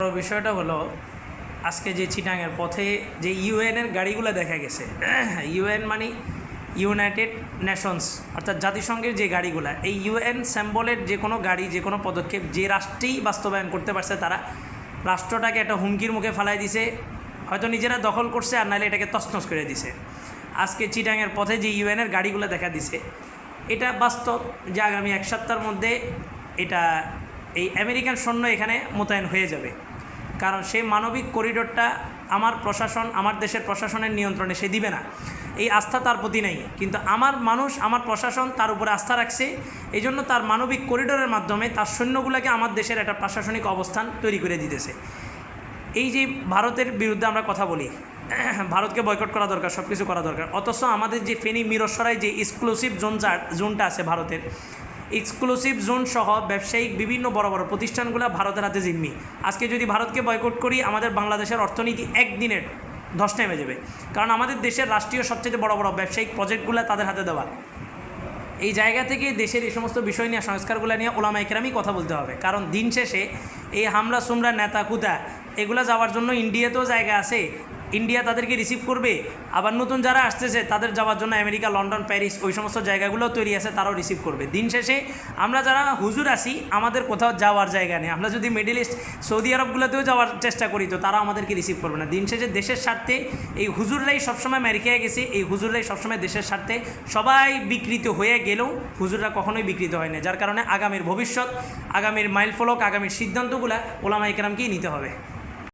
বিষয়টা হলো, আজকে যে চিটাঙের পথে যে ইউএনের গাড়িগুলো দেখা গেছে, ইউএন মানে ইউনাইটেড নেশনস, অর্থাৎ জাতিসংঘের যে গাড়িগুলো, এই ইউএন স্যাম্বলের যে কোনো গাড়ি, যে কোনো পদক্ষেপ, যে রাষ্ট্রেই বাস্তবায়ন করতে পারছে তারা, রাষ্ট্রটাকে একটা হুমকির মুখে ফালাই দিছে, হয়তো নিজেরা দখল করছে আর নাহলে এটাকে তছনছ করে দিছে। আজকে চিটাঙের পথে যে ইউএনের গাড়িগুলো দেখা দিছে, এটা বাস্তব যে আগামী এক সপ্তাহের মধ্যে এটা এই আমেরিকান সৈন্য এখানে মোতায়েন হয়ে যাবে। কারণ সেই মানবিক করিডোরটা আমার প্রশাসন, আমার দেশের প্রশাসনের নিয়ন্ত্রণে সে দিবে না। এই আস্থা তার প্রতি নেই। কিন্তু আমার মানুষ, আমার প্রশাসন তার উপরে আস্থা রাখছে। এই জন্য তার মানবিক করিডোরের মাধ্যমে তার সৈন্যগুলোকে আমার দেশের একটা প্রশাসনিক অবস্থান তৈরি করে দিতেছে। এই যে ভারতের বিরুদ্ধে আমরা কথা বলি, ভারতকে বয়কট করা দরকার সব কিছু করা দরকার। অথচ আমাদের যে ফেনী মিরসরাই যে এক্সক্লুসিভ জোন জোনটা আছে ভারতের এক্সক্লুসিভ জোন সহ ব্যবসায়িক বিভিন্ন বড় বড় প্রতিষ্ঠানগুলো ভারতের হাতে জিম্মি। আজকে যদি ভারতকে বয়কট করি, আমাদের বাংলাদেশের অর্থনীতি একদিনের ধস নেমে যাবে। কারণ আমাদের দেশের রাষ্ট্রীয় সবচেয়ে বড় বড় ব্যবসায়িক প্রজেক্টগুলো তাদের হাতে দেওয়া। এই জায়গা থেকে দেশের এই সমস্ত বিষয় নিয়ে, সংস্কারগুলো নিয়ে ওলামা একরামই কথা বলতে হবে। কারণ দিন শেষে এই হামলা, সুমরা নেতা কুতা এগুলো যাওয়ার জন্য ইন্ডিয়াতেও জায়গা আছে ইন্ডিয়া তাদেরকে রিসিভ করবে। আবার নতুন যারা আসতেছে, তাদের যাওয়ার জন্য আমেরিকা, লন্ডন, প্যারিস, ওই সমস্ত জায়গাগুলোও তৈরি আছে, তারাও রিসিভ করবে। দিন শেষে আমরা যারা হুজুর আসি আমাদের কোথাও যাওয়ার জায়গা নেই। আমরা যদি মিডিল ইস্ট সৌদি আরবগুলোতেও যাওয়ার চেষ্টা করি, তো তারা আমাদেরকে রিসিভ করবে না। দিন শেষে দেশের স্বার্থে এই হুজুররাই সবসময় আমেরিকায় গেছে, এই হুজুররাই সবসময় দেশের স্বার্থে সবাই বিকৃত হয়ে গেলেও হুজুররা কখনোই বিকৃত হয় না। যার কারণে আগামীর ভবিষ্যৎ, আগামীর মাইলফলক, আগামীর সিদ্ধান্তগুলা ওলামা ইকরামকেই নিতে হবে।